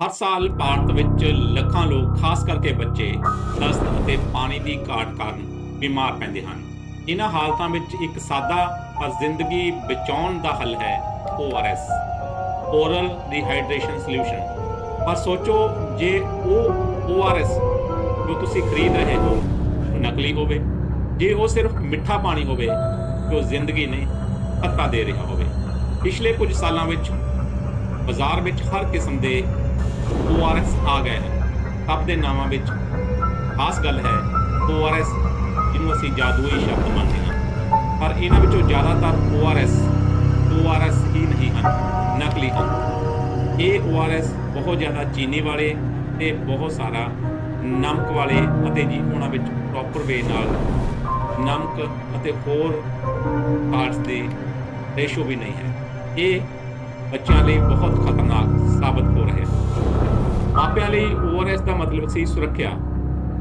ਹਰ ਸਾਲ ਭਾਰਤ ਵਿੱਚ ਲੱਖਾਂ ਲੋਕ, ਖਾਸ ਕਰਕੇ ਬੱਚੇ, ਦਸਤ ਅਤੇ ਪਾਣੀ ਦੀ ਘਾਟ ਕਾਰਨ ਬਿਮਾਰ ਪੈਂਦੇ ਹਨ। ਇਹਨਾਂ ਹਾਲਤਾਂ ਵਿੱਚ ਇੱਕ ਸਾਦਾ ਪਰ ਜ਼ਿੰਦਗੀ ਬਚਾਉਣ ਦਾ ਹੱਲ ਹੈ ORS ਓਰਲ ਰੀਹਾਈਡਰੇਸ਼ਨ ਸੋਲੂਸ਼ਨ। ਪਰ ਸੋਚੋ, ਜੇ ਉਹ ORS ਜੋ ਤੁਸੀਂ ਖਰੀਦ ਰਹੇ ਹੋ ਨਕਲੀ ਹੋਵੇ, ਜੇ ਉਹ ਸਿਰਫ ਮਿੱਠਾ ਪਾਣੀ ਹੋਵੇ ਜੋ ਜ਼ਿੰਦਗੀ ਨੇ ਖਤਰਾ ਦੇ ਰਿਹਾ ਹੋਵੇ। ਪਿਛਲੇ ਕੁਝ ਸਾਲਾਂ ਵਿੱਚ ਬਾਜ਼ਾਰ ਵਿੱਚ ਹਰ ਕਿਸਮ ਦੇ ORS ਆ ਗਏ ਹਨ ਸਭ ਦੇ ਨਾਵਾਂ ਵਿੱਚ ਖਾਸ ਗੱਲ ਹੈ ORS ਜਿਹਨੂੰ ਅਸੀਂ ਜਾਦੂਈ ਸ਼ਬਦ ਮੰਨਦੇ ਹਾਂ। ਪਰ ਇਹਨਾਂ ਵਿੱਚੋਂ ਜ਼ਿਆਦਾਤਰ ORS ORS ਹੀ ਨਹੀਂ ਹਨ, ਨਕਲੀ ਹਨ। ਇਹ ORS ਬਹੁਤ ਜ਼ਿਆਦਾ ਚੀਨੀ ਵਾਲੇ ਤੇ ਬਹੁਤ ਸਾਰਾ ਨਮਕ ਵਾਲੇ ਅਤੇ ਜੀ ਉਹਨਾਂ ਵਿੱਚ ਪ੍ਰੋਪਰ ਵੇ ਨਾਲ ਨਮਕ ਅਤੇ ਹੋਰ ਪਾਰਟਸ ਦੇ ਰੇਸ਼ੋ ਵੀ ਨਹੀਂ ਹੈ। ਇਹ ਬੱਚਿਆਂ ਲਈ ਬਹੁਤ ਖਤਰਨਾਕ ਸਾਬਤ ਹੋ ਰਿਹਾ ਹੈ ਮਾਪਿਆਂ ਲਈ ORS ਦਾ ਮਤਲਬ ਸੀ ਸੁਰੱਖਿਆ,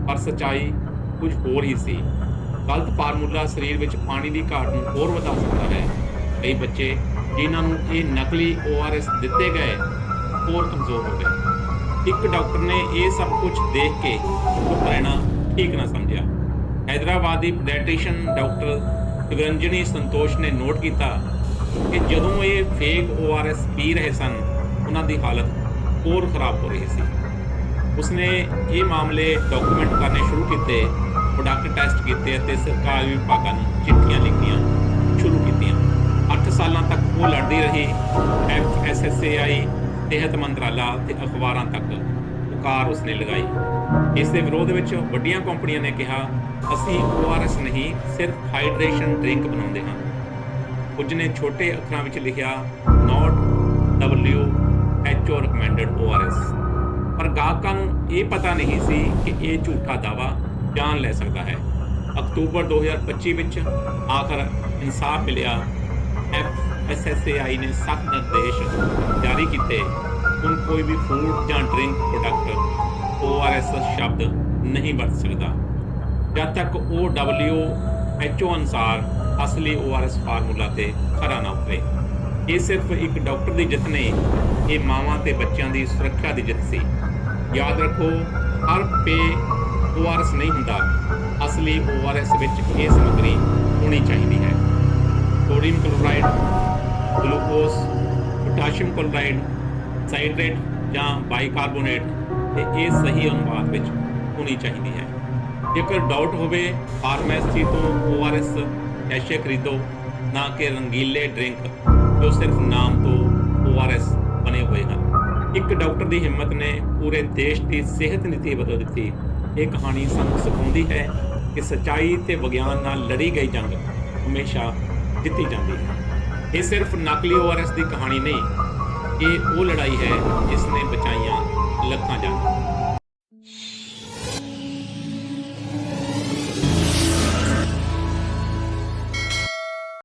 ਪਰ ਸਚਾਈ ਕੁਝ ਹੋਰ ਹੀ ਸੀ। ਗਲਤ ਫਾਰਮੂਲਾ ਸਰੀਰ ਵਿੱਚ ਪਾਣੀ ਦੀ ਘਾਟ ਨੂੰ ਹੋਰ ਵਧਾ ਸਕਦਾ ਹੈ। ਕਈ ਬੱਚੇ ਜਿਨ੍ਹਾਂ ਨੂੰ ਇਹ ਨਕਲੀ ORS ਦਿੱਤੇ ਗਏ, ਹੋਰ ਕਮਜ਼ੋਰ ਹੋ ਗਏ। ਇੱਕ ਡਾਕਟਰ ਨੇ ਇਹ ਸਭ ਕੁਝ ਦੇਖ ਕੇ ਉਹ ਲੈਣਾ ਠੀਕ ਨਾ ਸਮਝਿਆ। ਹੈਦਰਾਬਾਦੀ ਪੀਡੀਆਟ੍ਰੀਸ਼ੀਅਨ ਡਾਕਟਰ ਸ਼ਿਵਰੰਜਨੀ ਸੰਤੋਸ਼ ਨੇ ਨੋਟ ਕੀਤਾ ਕਿ ਜਦੋਂ ਇਹ ਫੇਕ ORS ਪੀ ਰਹੇ ਸਨ, ਉਹਨਾਂ ਦੀ ਹਾਲਤ ਹੋਰ ਖਰਾਬ ਹੋ ਰਹੀ ਸੀ। ਉਸਨੇ ਇਹ ਮਾਮਲੇ ਡਾਕੂਮੈਂਟ ਕਰਨੇ ਸ਼ੁਰੂ ਕੀਤੇ ਪ੍ਰੋਡਕਟ ਟੈਸਟ ਕੀਤੇ ਅਤੇ ਸਰਕਾਰੀ ਵਿਭਾਗਾਂ ਨੂੰ ਚਿੱਠੀਆਂ ਲਿਖੀਆਂ ਸ਼ੁਰੂ ਕੀਤੀਆਂ। 8 ਸਾਲਾਂ ਤੱਕ ਉਹ ਲੜਦੀ ਰਹੀ। FSSAI ਸਿਹਤ ਮੰਤਰਾਲਾ ਤੇ ਅਖਬਾਰਾਂ ਤੱਕ ਪੁਕਾਰ ਉਸਨੇ ਲਗਾਈ। ਇਸ ਦੇ ਵਿਰੋਧ ਵਿੱਚ ਵੱਡੀਆਂ ਕੰਪਨੀਆਂ ਨੇ ਕਿਹਾ, ਅਸੀਂ ORS ਨਹੀਂ, ਸਿਰਫ ਹਾਈਡਰੇਸ਼ਨ ਡਰਿੰਕ ਬਣਾਉਂਦੇ ਹਾਂ। ਕੁਝ ਨੇ ਛੋਟੇ ਅੱਖਰਾਂ ਵਿੱਚ ਲਿਖਿਆ, ਨਾਟ W HO recommended ORS ਪਰ ਗਾਹਕਾਂ ਨੂੰ ਇਹ ਪਤਾ ਨਹੀਂ ਸੀ ਕਿ ਇਹ ਝੂਠਾ ਦਾਵਾ ਜਾਨ ਲੈ ਸਕਦਾ ਹੈ। ਅਕਤੂਬਰ 2025 ਵਿੱਚ ਆਖਰ ਇਨਸਾਫ ਮਿਲਿਆ। FSSAI ਨੇ ਸਖਤ ਨਿਰਦੇਸ਼ ਜਾਰੀ ਕੀਤੇ। ਹੁਣ ਕੋਈ ਵੀ ਫੂਡ ਜਾਂ ਡਰਿੰਕ ਪ੍ਰੋਡਕਟ ORS ਸ਼ਬਦ ਨਹੀਂ ਵਰਤ ਸਕਦਾ। ਜਦ ਤੱਕ ਉਹ WHO ਅਨੁਸਾਰ ਅਸਲੀ ORS ਫਾਰਮੂਲਾ ਤੇ ਖਰਾ ਨਾ ਉਤਰੇ ਇਹ ਸਿਰਫ ਇੱਕ ਡਾਕਟਰ ਦੀ ਜਿੱਤ ਨਹੀਂ, ਇਹ ਮਾਵਾਂ ਤੇ ਬੱਚਿਆਂ ਦੀ ਸੁਰੱਖਿਆ ਦੀ ਜਿੱਤ ਸੀ। ਯਾਦ ਰੱਖੋ, ਹਰ ਪੇ ORS ਨਹੀਂ ਹੁੰਦਾ। ਅਸਲੀ ORS ਵਿੱਚ ਇਹ ਸਮੱਗਰੀ ਹੋਣੀ ਚਾਹੀਦੀ ਹੈ। Sodium chloride glucose potassium chloride, citrate ਜਾਂ ਬਾਈਕਾਰਬੋਨੇਟ ਤੇ ਇਹ ਸਹੀ ਅਨੁਪਾਤ ਵਿੱਚ ਹੋਣੀ ਚਾਹੀਦੀ ਹੈ। ਜੇਕਰ ਡਾਊਟ ਹੋਵੇ ਫਾਰਮੇਸੀ ਤੋਂ ORS ਐਸ਼ੇ ਖਰੀਦੋ, ਨਾ ਕਿ ਰੰਗੀਲੇ ਡਰਿੰਕ। ਜੋ ਸਿਰਫ ਨਾਮ ਤੋਂ ORS ਬਣੇ ਹੋਏ ਹਨ। ਇੱਕ ਡਾਕਟਰ ਦੀ ਹਿੰਮਤ ਨੇ ਪੂਰੇ ਦੇਸ਼ ਦੀ ਸਿਹਤ ਨੀਤੀ ਬਦਲ ਦਿੱਤੀ। ਇਹ ਕਹਾਣੀ ਸਾਨੂੰ ਸਿਖਾਉਂਦੀ ਹੈ ਕਿ ਸਚਾਈ ਤੇ ਵਿਗਿਆਨ ਨਾਲ ਲੜੀ ਗਈ ਜੰਗ ਹਮੇਸ਼ਾ ਜਿੱਤੀ ਜਾਂਦੀ ਹੈ। ਇਹ ਸਿਰਫ ਨਕਲੀ ORS ਦੀ ਕਹਾਣੀ ਨਹੀਂ, ਇਹ ਉਹ ਲੜਾਈ ਹੈ ਜਿਸ ਨੇ ਬਚਾਈਆਂ ਲੱਖਾਂ ਜਾਨਾਂ।